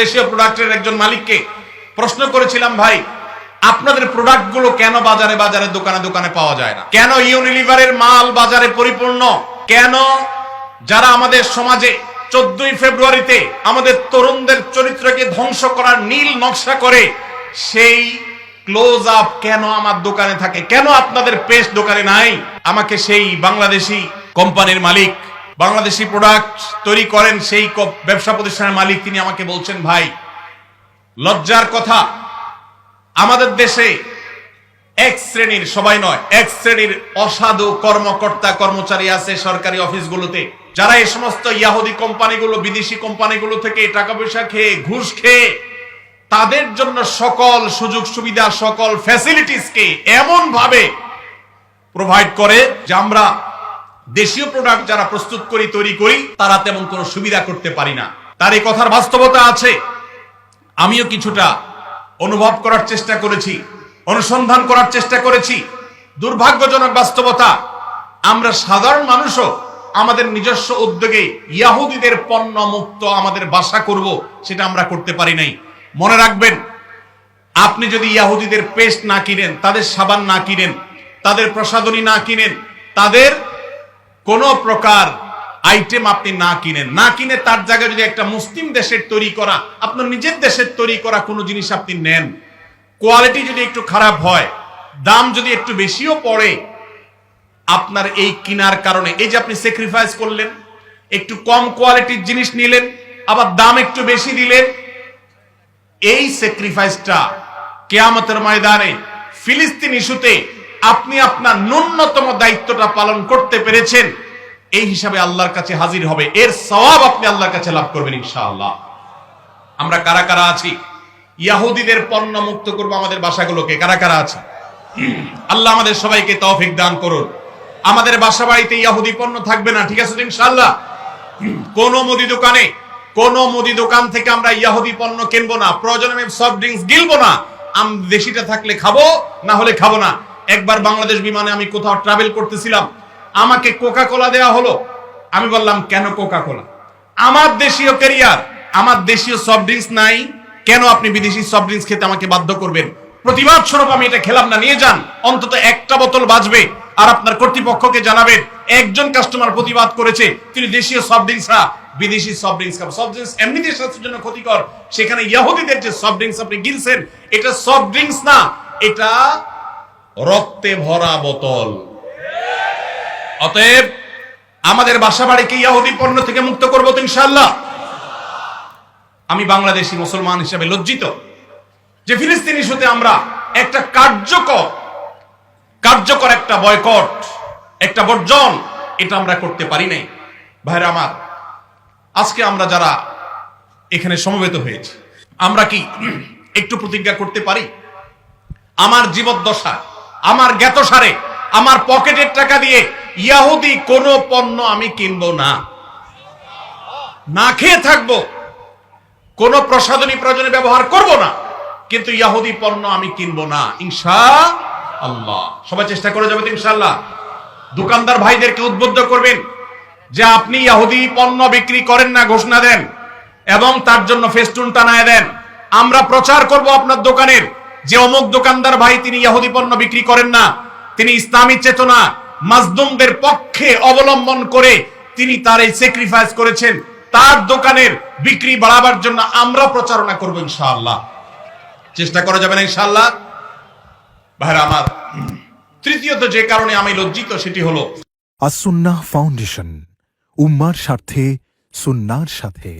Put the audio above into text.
দেশীয় প্রোডাক্টের একজন মালিককে প্রশ্ন করেছিলাম, ভাই, আপনাদের প্রোডাক্টগুলো কেন বাজারে বাজারে দোকানে দোকানে পাওয়া যায় না? কেন ইউনিলিভারের মাল বাজারে পরিপূর্ণ? কেন যারা আমাদের সমাজে চোদ্দই ফেব্রুয়ারিতে আমাদের তরুণদের চরিত্রকে ধ্বংস করার নীল নকশা করে, সেই ক্লোজ আপ কেন আমার দোকানে থাকে? কেন আপনাদের পেস্ট দোকানে নাই? আমাকে সেই বাংলাদেশি কোম্পানির মালিক বাংলাদেশি প্রোডাক্ট তৈরি করেন সেই ব্যবসা প্রতিষ্ঠানের মালিক তিনি আমাকে বলছেন, ভাই, লজ্জার কথা, আমাদের দেশে এক শ্রেণির, সবাই নয়, এক শ্রেণির অসাধু কর্মকর্তা, কর্মচারী আছে সরকারি অফিসগুলোতে, যারা এই সমস্ত ইয়াহুদি কোম্পানিগুলো, বিদেশি কোম্পানিগুলো থেকে টাকা পয়সা খেয়ে, ঘুষ খেয়ে, তাদের জন্য সকল সুযোগ সুবিধা, সকল ফ্যাসিলিটিসকে এমন ভাবে প্রোভাইড করে যে আমরা দেশীয় প্রোডাক্ট যারা প্রস্তুত করি, তৈরি করি, তারা তেমন কোনো সুবিধা করতে পারি না। তার এই কথার বাস্তবতা আছে। আমিও কিছুটা অনুভব করার চেষ্টা করেছি, অনুসন্ধান করার চেষ্টা করেছি। দুর্ভাগ্যজনক বাস্তবতা, আমরা সাধারণ মানুষও আমাদের নিজস্ব উদ্যোগে ইয়াহুদিদের পণ্য মুক্ত আমাদের বাসা করব, সেটা আমরা করতে পারি নাই। মনে রাখবেন, আপনি যদি ইয়াহুদিদের পেস্ট না কিনেন, তাদের সাবান না কিনেন, তাদের প্রসাধনী না কিনেন, তাদের কোন প্রকার আইটেম আপনি না কিনেন। না কিনে তার জায়গায় যদি একটা মুসলিম দেশের তৈরি করা, আপনার নিজের দেশের তৈরি করা কোনো জিনিস আপনি নেন কোয়ালিটি যদি একটু খারাপ হয়, দাম যদি একটু বেশিও পড়ে, আপনার এই কিনার কারণে, এই যে আপনি স্যাক্রিফাইস করলেন, একটু কম কোয়ালিটির জিনিস নিলেন, আবার দাম একটু বেশি দিলেন, এই স্যাক্রিফাইসটা কেয়ামতের ময়দানে ফিলিস্তিন ইস্যুতে আপনি আপনার ন্যূনতম দায়িত্বটা পালন করতে পেরেছেন, এই হিসাবে আল্লাহর কাছে হাজির হবে। এর সওয়াব আপনি আল্লাহর কাছে লাভ করবেন ইনশাআল্লাহ। আমরা কারা কারা আছি? ইয়াহুদিদের পণ্য মুক্ত করব আমাদের বাসাগুলোকে, কারা কারা আছে? আল্লাহ আমাদের সবাইকে তৌফিক দান করুন। আমাদের বাসা বাড়িতে ইয়াহুদি পণ্য থাকবে না, ঠিক আছে ইনশাআল্লাহ? কোন মুদি দোকানে, কোন মুদি দোকান থেকে আমরা ইয়াহুদি পণ্য কিনবো না প্রয়োজনে সফট ড্রিঙ্কস গিলবো না, আম দেশিটা থাকলে খাব, না হলে খাব না। একবার বাংলাদেশ বিমানে আমি কোথাও ট্রাভেল করতেছিলাম, আমাকে কোকা কোলা দেওয়া হলো। আমি বললাম, কেন কোকা কোলা আমার দেশীয় ক্যারিয়ার আমার দেশীয় সফট ড্রিঙ্কস নাই, কেন আপনি বিদেশি সফট ড্রিঙ্কস খেতে আমাকে বাধ্য করবেন? প্রতিবাদ স্বরূপ আমি এটা খেলাম না, নিয়ে যান। অন্তত একটা বোতল বাজবে আর আপনার কর্তৃপক্ষকে জানাবেন, একজন কাস্টমার প্রতিবাদ করেছে, তিনি দেশীয় সফট ড্রিঙ্কস না, বিদেশি সফট ড্রিঙ্কস খাবেন সফট ড্রিঙ্কস এমনিতে স্বাস্থ্যের জন্য ক্ষতিকর। সেখানে ইয়াহুদিদের যে সফট ড্রিঙ্কস আপনি গিলছেন, এটা সফট ড্রিঙ্কস না, এটা রক্তে ভরা বোতল। অতএব, আমাদের বাসা বাড়িকে ইয়াহুদি পণ্য থেকে মুক্ত করব তো ইনশাল্লাহ আমি বাংলাদেশি মুসলমান হিসেবে লজ্জিত যে ফিলিস্তিন ইস্যুতে আমরা একটা কার্যকর কার্যকর একটা বয়কট, একটা বর্জন, এটা আমরা করতে পারি নাই। ভাইরা আমার, আজকে আমরা যারা এখানে সমবেত হয়েছি, আমরা কি একটু প্রতিজ্ঞা করতে পারি? আমার জীবদ্দশা আমার জ্ঞাতসারে, আমার পকেটের টাকা দিয়ে ইয়াহুদি কোনো পণ্য আমি কিনবো না। না খেয়ে থাকব, কোন প্রসাধনী প্রয়োজনে ব্যবহার করব না, কিন্তু ইয়াহুদি পণ্য আমি কিনবো না ইনশা আল্লাহ সবাই চেষ্টা করে যাবে তো ইনশাআল্লাহ। দোকানদার ভাইদেরকে উদ্বুদ্ধ করবেন যে আপনি ইয়াহুদি পণ্য বিক্রি করেন না, ঘোষণা দেন, এবং তার জন্য ফেস্টুন টানায় দেন। আমরা প্রচার করব আপনার দোকানের। যে অমুক দোকানদার ভাই তিনি ইয়াহুদি পণ্য বিক্রি করেন না, তিনি ইসলামী চেতনা মাজদুমদের পক্ষে অবলম্বন করে তিনি তার এই স্যাক্রিফাইস করেছেন, তার দোকানের বিক্রি বাড়াবার জন্য আমরা প্রচারণা করব ইনশাআল্লাহ। চেষ্টা করা যাবে না ইনশাআল্লাহ। ভাইরা আমার, তৃতীয়ত যে কারণে আমি লজ্জিত সেটি হলো আসুন্নাহ ফাউন্ডেশন, উম্মার স্বার্থে, সুন্নার সাথে।